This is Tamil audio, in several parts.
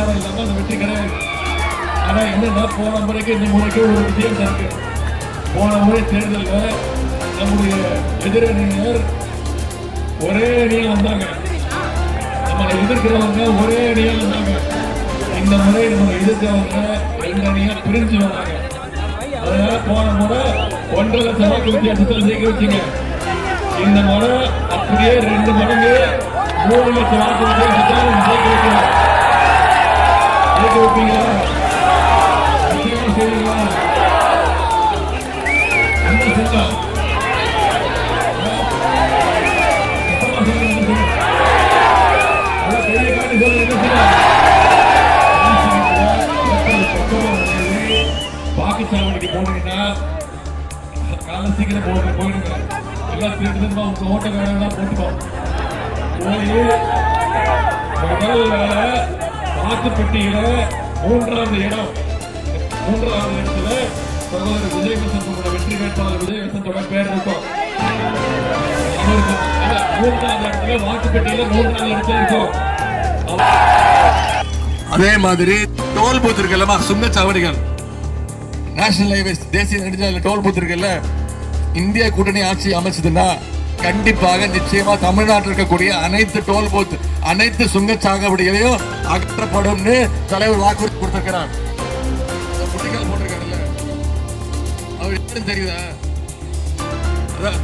பிரச்சாரம் இல்லாம அந்த வெற்றி கிடையாது ஆனா என்னன்னா போன முறைக்கு இந்த முறைக்கு ஒரு வித்தியாசம் இருக்கு. போன முறை தேர்தலில் நம்முடைய எதிரணியினர் ஒரே அணியா வந்தாங்க. நம்மளை எதிர்க்கிறவங்க ஒரே அணியா வந்தாங்க. இந்த முறை நம்ம எதிர்க்கிறவங்க ரெண்டு அணியாக பிரிஞ்சு வந்தாங்க. அதனால போன முறை ஒன்றரை லட்சம் வாக்கு வித்தியாசத்தில் ஜெயிக்க வச்சுங்க. இந்த முறை அப்படியே ரெண்டு மடங்கு மூணு லட்சம் வாக்கு வித்தியாசத்தில் ஜெயிக்க வைக்கிறோம் ஜெயிக்க வைப்பீங்களா நிச்சயமா செய்வீங்களா என்ன செஞ்சோம் வாக்குச்சாவடிக்கு போனீங்கன்னா காலை சீக்கிரம் போடுங்க போயிடுங்க எல்லாம் திருட்டு திரும்ப உங்க ஓட்ட வேணா போட்டுக்கோ. போய் முதல் வேலை மூன்றாவது இடம். மூன்றாவது இடத்துல சகோதரர் விஜய் வசந்தோட வெற்றி வேட்பாளர் விஜய் வசந்தோட பேர் இருக்கும். மூன்றாவது இடத்துல வாக்குப்பட்டியில மூன்றாவது இடத்துல இருக்கும். அதே மாதிரி டோல் பூத் இருக்குல்லமா சுங்கச்சாவடிகள் நேஷனல் ஹைவேஸ் தேசிய நெடுஞ்சாலை டோல் பூத் இருக்குல்ல இந்திய கூட்டணி ஆட்சி அமைச்சதுன்னா கண்டிப்பாக நிச்சயமா தமிழ்நாட்டில் இருக்கக்கூடிய அனைத்து டோல் பூத் அனைத்து சுங்கச்சாவடிகளையும் அகற்றப்படும்னு தலைவர் வாக்குறுதி கொடுத்திருக்கிறார். அவர் தெரியுதா?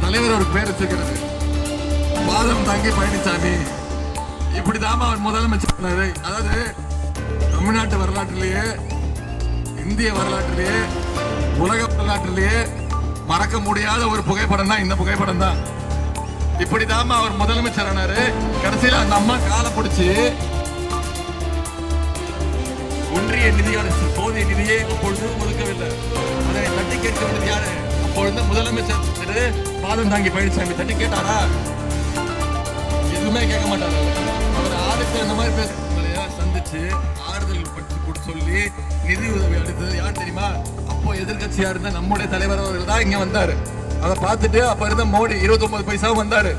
தலைவர் அவருக்கு பேர் வச்சிருக்கிறது பாதம் தங்கி பழனிசாமி. இப்படிதாம்மா அவர் முதலமைச்சர் அதாவது தமிழ்நாட்டு வரலாற்றிலேயே இந்திய வரலாற்றிலேயே உலக வரலாற்றிலேயே மறக்க முடியாத ஒரு புகைப்படம் தான் இந்த புகைப்படம் தான் இப்படிதாம்மா அவர் முதலமைச்சர் ஆனாரு. கடைசியில அந்த அம்மா காலை பிடிச்சி ஒன்றிய நிதியோட போதிய நிதியை அப்பொழுது ஒதுக்கவில்லை. அதனை தட்டி கேட்க வேண்டியது யாரு? அப்பொழுது முதலமைச்சர் திரு பாதம் தாங்கி பழனிசாமி. தட்டி கேட்டாரா? எதுவுமே கேட்க மாட்டாரு. அவர் ஆளுக்கு அந்த மாதிரி பேசுறவங்களையா சந்திச்சு ஆறுதல் பற்றி கூட சொல்லி நிதி உதவி அளித்தது யார் தெரியுமா? அப்போ எதிர்க்கட்சியா இருந்த நம்முடைய தலைவர் அவர்கள் தான் இங்க வந்தாரு. அதை பார்த்துட்டு அப்ப இருந்த மோடி 29 பைசாவும் வந்தாரு.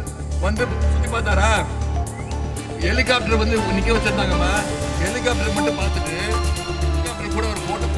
வந்து சுத்தி பார்த்தாரா? ஹெலிகாப்டர் வந்து நிக்க வச்சிருந்தாங்கம்மா. ஹெலிகாப்டர் மட்டும் பார்த்துட்டு ஹெலிகாப்டர் கூட ஒரு போட்டோ